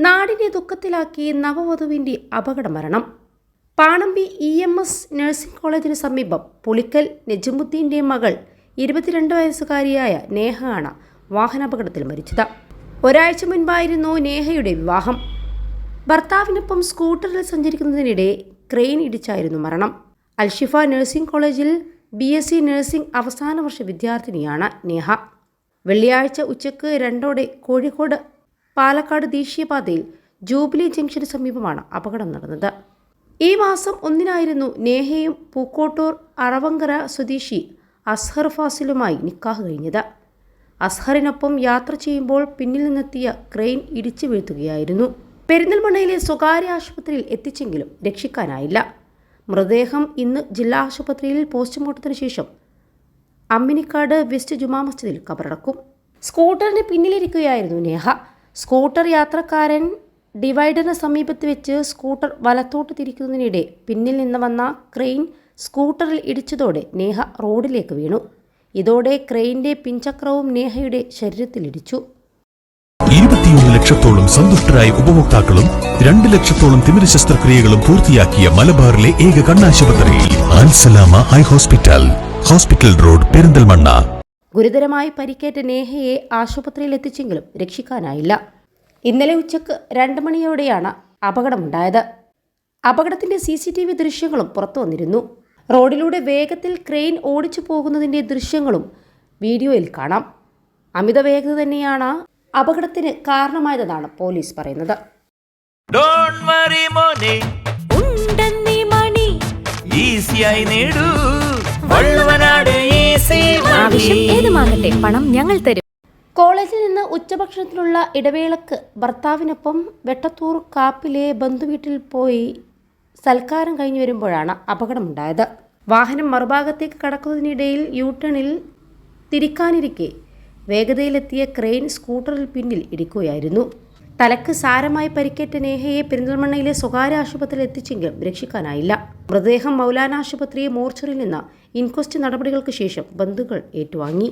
നാടിനെ ദുഃഖത്തിലാക്കി നവവധുവിന്റെ അപകട മരണം Panambi E M S nursing കോളേജിന് സമീപം പുളിക്കൽ നജമുദ്ദീന്റെ മകൾ ഇരുപത്തിരണ്ട് വയസ്സുകാരിയായ നേഹയാണ് വാഹനാപകടത്തിൽ മരിച്ചത്. ഒരാഴ്ച മുൻപായിരുന്നു നേഹയുടെ വിവാഹം. ഭർത്താവിനൊപ്പം സ്കൂട്ടറിൽ സഞ്ചരിക്കുന്നതിനിടെ ക്രെയിൻ ഇടിച്ചായിരുന്നു മരണം. അൽഷിഫ നഴ്സിംഗ് കോളേജിൽ ബി എസ് സി നഴ്സിംഗ് അവസാന വർഷ വിദ്യാർത്ഥിനിയാണ് നേഹ. വെള്ളിയാഴ്ച ഉച്ചയ്ക്ക് രണ്ടോടെ കോഴിക്കോട് പാലക്കാട് ദേശീയപാതയിൽ ജൂബിലി ജംഗ്ഷന് സമീപമാണ് അപകടം നടന്നത്. ഈ മാസം ഒന്നിനായിരുന്നു നേഹയും പൂക്കോട്ടൂർ അറവങ്കര സ്വദേശി അസ്ഹർ ഫാസിലുമായി നിക്കാഹ് കഴിഞ്ഞത്. അസ്ഹറിനൊപ്പം യാത്ര ചെയ്യുമ്പോൾ പിന്നിൽ നിന്നെത്തിയ ക്രെയിൻ ഇടിച്ചു വീഴ്ത്തുകയായിരുന്നു. പെരിന്തൽമണ്ണയിലെ സ്വകാര്യ ആശുപത്രിയിൽ എത്തിച്ചെങ്കിലും രക്ഷിക്കാനായില്ല. മൃതദേഹം ഇന്ന് ജില്ലാ ആശുപത്രിയിൽ പോസ്റ്റ്മോർട്ടത്തിന് ശേഷം അമ്മിനിക്കാട് വെസ്റ്റ് ജുമാ മസ്ജിദിൽ കബറടക്കും. സ്കൂട്ടറിന് പിന്നിലിരിക്കുകയായിരുന്നു നേഹ. സ്കൂട്ടർ യാത്രക്കാരൻ ഡിവൈഡറിന് സമീപത്ത് വെച്ച് സ്കൂട്ടർ വലത്തോട്ട് തിരിക്കുന്നതിനിടെ പിന്നിൽ നിന്ന് വന്ന ക്രെയിൻ സ്കൂട്ടറിൽ ഇടിച്ചതോടെ നേഹ റോഡിലേക്ക് വീണു. ഇതോടെ ക്രെയിന്റെ പിൻചക്രവും നേഹയുടെ ശരീരത്തിലിടിച്ചു ഇരുപത്തിയൊന്ന് ലക്ഷത്തോളം സന്തുഷ്ടരായ ഉപഭോക്താക്കളും രണ്ട് ലക്ഷത്തോളം തിമിര ശസ്ത്രക്രിയകളും പൂർത്തിയാക്കിയ മലബാറിലെ ഏക കണ്ണാശുപത്രി Al Salama eye hospital. Hospital road Perinthalmanna. ഗുരുതരമായി പരിക്കേറ്റ നേഹയെ ആശുപത്രിയിൽ എത്തിച്ചെങ്കിലും രക്ഷിക്കാനായില്ല. ഇന്നലെ ഉച്ചയ്ക്ക് രണ്ട് മണിയോടെയാണ് അപകടമുണ്ടായത്. അപകടത്തിന്റെ സി സി ടി വി ദൃശ്യങ്ങളും പുറത്തു വന്നിരുന്നു. റോഡിലൂടെ വേഗത്തിൽ ക്രെയിൻ ഓടിച്ചു പോകുന്നതിന്റെ ദൃശ്യങ്ങളും വീഡിയോയിൽ കാണാം. അമിത വേഗത തന്നെയാണ് അപകടത്തിന് കാരണമായതെന്നാണ് പോലീസ് പറയുന്നത്. ഡോണ്ട് വറി മോനെ. ഉണ്ടെന്നീ മണി. ഈസിയായി നേടൂ. ആവശ്യം ഏതുമാകട്ടെ പണം ഞങ്ങൾ തരും. കോളേജിൽ നിന്ന് ഉച്ചഭക്ഷണത്തിനുള്ള ഇടവേളക്ക് ഭർത്താവിനൊപ്പം വെട്ടത്തൂർ കാപ്പിലെ ബന്ധുവീട്ടിൽ പോയി സൽക്കാരം കഴിഞ്ഞു വരുമ്പോഴാണ് അപകടമുണ്ടായത്. വാഹനം മറുഭാഗത്തേക്ക് കടക്കുന്നതിനിടയിൽ യൂട്ടേണിൽ തിരിക്കാനിരിക്കെ വേഗതയിലെത്തിയ ക്രെയിൻ സ്കൂട്ടറിൽ പിന്നിൽ ഇടിക്കുകയായിരുന്നു. തലക്ക് സാരമായി പരിക്കേറ്റ നേഹയെ പെരിന്തൽമണ്ണയിലെ സ്വകാര്യ ആശുപത്രിയിൽ എത്തിച്ചെങ്കിലും രക്ഷിക്കാനായില്ല. മൃതദേഹം മൗലാന ആശുപത്രി മോർച്ചറിയിൽ നിന്ന് ഇൻക്വസ്റ്റ് നടപടികൾക്ക് ശേഷം ബന്ധുക്കൾ ഏറ്റുവാങ്ങി.